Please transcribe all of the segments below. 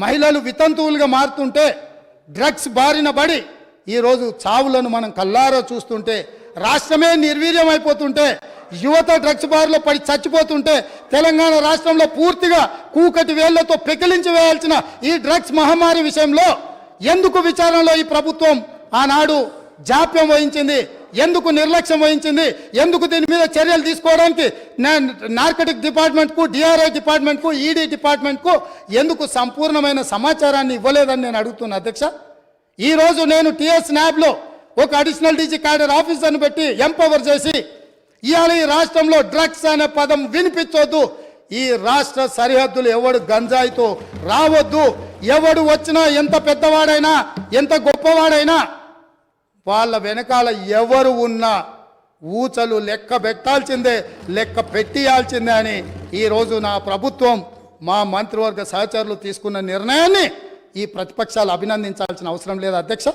మహిళలు వితంతువులుగా మారుతుంటే డ్రగ్స్ బారిన పడి ఈరోజు చావులను మనం కల్లారా చూస్తుంటే రాష్ట్రమే నిర్వీర్యం అయిపోతుంటే యువత డ్రగ్స్ బారిలో పడి చచ్చిపోతుంటే తెలంగాణ రాష్ట్రంలో పూర్తిగా కూకటి వేళ్ళతో పెకిలించి వేయాల్సిన ఈ డ్రగ్స్ మహమ్మారి విషయంలో ఎందుకు విచారణలో ఈ ప్రభుత్వం ఆనాడు జాప్యం వహించింది? ఎందుకు నిర్లక్ష్యం వహించింది? ఎందుకు దీని మీద చర్యలు తీసుకోవడానికి నార్కటిక్ డిపార్ట్మెంట్కు డిఆర్ఐ డిపార్ట్మెంట్కు ఈడీ డిపార్ట్మెంట్కు ఎందుకు సంపూర్ణమైన సమాచారాన్ని ఇవ్వలేదని నేను అడుగుతున్నా అధ్యక్ష. ఈరోజు నేను టీఎస్ న్యాబ్లో ఒక అడిషనల్ డీజీ క్యాడర్ ఆఫీసర్ని పెట్టి ఎంపవర్ చేసి ఇవాళ ఈ రాష్ట్రంలో డ్రగ్స్ అనే పదం వినిపించొద్దు. ఈ రాష్ట్ర సరిహద్దులు ఎవడు గంజాయితో రావద్దు. ఎవడు వచ్చినా ఎంత పెద్దవాడైనా ఎంత గొప్పవాడైనా వాళ్ళ వెనకాల ఎవరు ఉన్నా ఊచలు లెక్క పెట్టాల్సిందే లెక్క పెట్టియాల్సిందే అని ఈరోజు నా ప్రభుత్వం మా మంత్రివర్గ సహచరులు తీసుకున్న నిర్ణయాన్ని ఈ ప్రతిపక్షాలు అభినందించాల్సిన అవసరం లేదు అధ్యక్ష.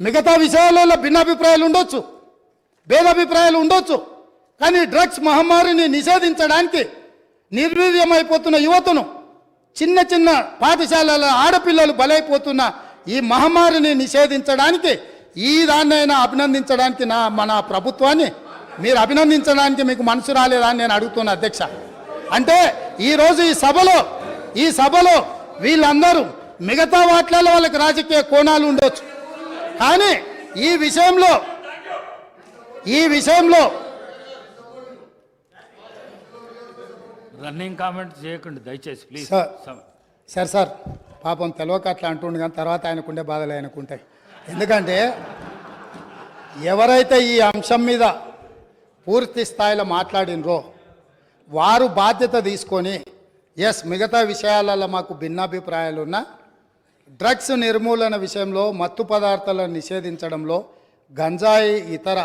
మిగతా విషయాలలో భిన్నాభిప్రాయాలు ఉండొచ్చు భేదాభిప్రాయాలు ఉండొచ్చు కానీ డ్రగ్స్ మహమ్మారిని నిషేధించడానికి నిర్వీర్యమైపోతున్న యువతను చిన్న చిన్న పాఠశాలల ఆడపిల్లలు బలైపోతున్న ఈ మహమ్మారిని నిషేధించడానికి ఈ దాన్నైనా అభినందించడానికి నా మన ప్రభుత్వాన్ని మీరు అభినందించడానికి మీకు మనసు రాలేదా అని నేను అడుగుతున్నా అధ్యక్ష. అంటే ఈరోజు ఈ సభలో ఈ సభలో వీళ్ళందరూ మిగతా వాట్లలో వాళ్ళకి రాజకీయ కోణాలు ఉండొచ్చు. కానీ ఈ విషయంలో ఈ విషయంలో రన్నింగ్ కామెంట్ చేయకండి దయచేసి ప్లీజ్ సార్. సార్ సార్ పాపం తెలియక అట్లా అంటుండు కానీ తర్వాత ఆయనకుండే బాధలు ఆయనకుంటాయి. ఎందుకంటే ఎవరైతే ఈ అంశం మీద పూర్తి స్థాయిలో మాట్లాడినరో వారు బాధ్యత తీసుకొని ఎస్ మిగతా విషయాలలో మాకు భిన్నాభిప్రాయాలు ఉన్నా డ్రగ్స్ నిర్మూలన విషయంలో మత్తు పదార్థాలను నిషేధించడంలో గంజాయి ఇతర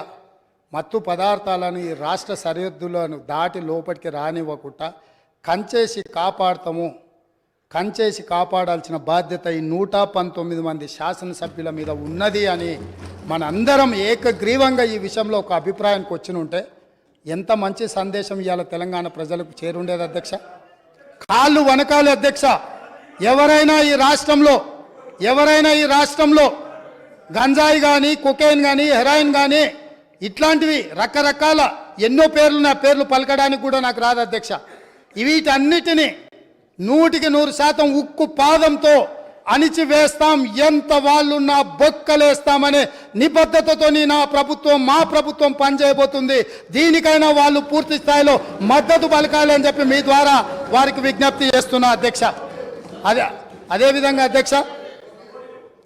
మత్తు పదార్థాలను ఈ రాష్ట్ర సరిహద్దులను దాటి లోపలికి రానివ్వకుండా కంచేసి కాపాడతాము కంచేసి కాపాడాల్సిన బాధ్యత ఈ నూట పంతొమ్మిది మంది శాసనసభ్యుల మీద ఉన్నది అని మనందరం ఏకగ్రీవంగా ఈ విషయంలో ఒక అభిప్రాయానికి వచ్చి ఉంటే ఎంత మంచి సందేశం ఇవాళ తెలంగాణ ప్రజలకు చేరుండేది అధ్యక్ష? కాళ్ళు వనకాలి అధ్యక్ష. ఎవరైనా ఈ రాష్ట్రంలో ఎవరైనా ఈ రాష్ట్రంలో గంజాయి కానీ కొకైన్ కానీ హెరాయిన్ కానీ ఇట్లాంటివి రకరకాల ఎన్నో పేర్లు నా పేర్లు పలకడానికి కూడా నాకు రాదు అధ్యక్ష. వీటన్నిటిని నూటికి నూరు శాతం ఉక్కు పాదంతో అణిచివేస్తాం ఎంత వాళ్ళున్నా బొక్కలేస్తామనే నిబద్ధతతో నా ప్రభుత్వం మా ప్రభుత్వం పనిచేయబోతుంది. దీనికైనా వాళ్ళు పూర్తి స్థాయిలో మద్దతు పలకాలి అని చెప్పి మీ ద్వారా వారికి విజ్ఞప్తి చేస్తున్నా అధ్యక్ష. అదే అదేవిధంగా అధ్యక్ష